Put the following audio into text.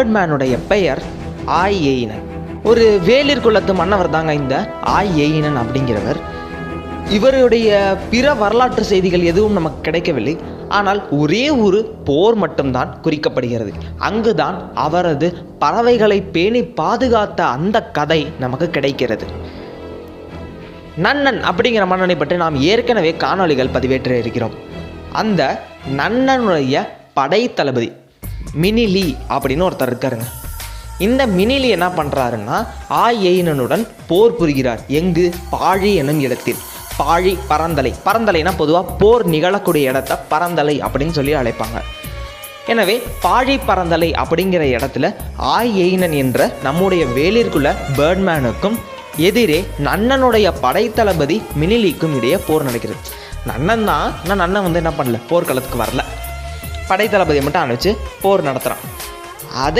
பேர்ட்மேனுடைய பெயர் ஆய் எயினன். ஒரு வேலிர் குலத்து மன்னவர் தாங்க இந்த ஆய் எயினன் அப்படிங்கிறவர். இவருடைய பிற வரலாற்று செய்திகள் எதுவும் நமக்கு கிடைக்கவில்லை. ஆனால் ஒரே ஒரு போர் மட்டும்தான் குறிக்கப்படுகிறது. அங்குதான் அவரது பறவைகளை பேணி பாதுகாத்த அந்த கதை நமக்கு கிடைக்கிறது. நன்னன் அப்படிங்கிற மன்னனை பற்றி நாம் ஏற்கனவே காணொளிகள் பதிவேற்ற இருக்கிறோம் அந்த நன்னனுடைய படை தளபதி மினிலி அப்படின்னு ஒருத்தர் இருக்காருங்க. இந்த மினிலி என்ன பண்ணுறாருன்னா ஆயெயினனுடன் போர் புரிகிறார். எங்கு? பாழி எனும் இடத்தில். பாழி பரந்தலை. பரந்தலைனா பொதுவாக போர் நிகழக்கூடிய இடத்த பரந்தலை அப்படின்னு சொல்லி அழைப்பாங்க. எனவே பாழி பரந்தலை அப்படிங்கிற இடத்துல ஆய் என்ற நம்முடைய வேலிற்குள்ள பேர்ட்மேனுக்கும் எதிரே நன்னனுடைய படைத்தளபதி மினிலிக்கும் இடையே போர் நடக்கிறது. நன்னன் தான் ஆனால் நன்னன் வந்து என்ன பண்ணல? போர்க்களத்துக்கு வரல. படைத்தளபதியை மட்டும் அனுப்பிச்சு போர் நடத்துகிறான் அதை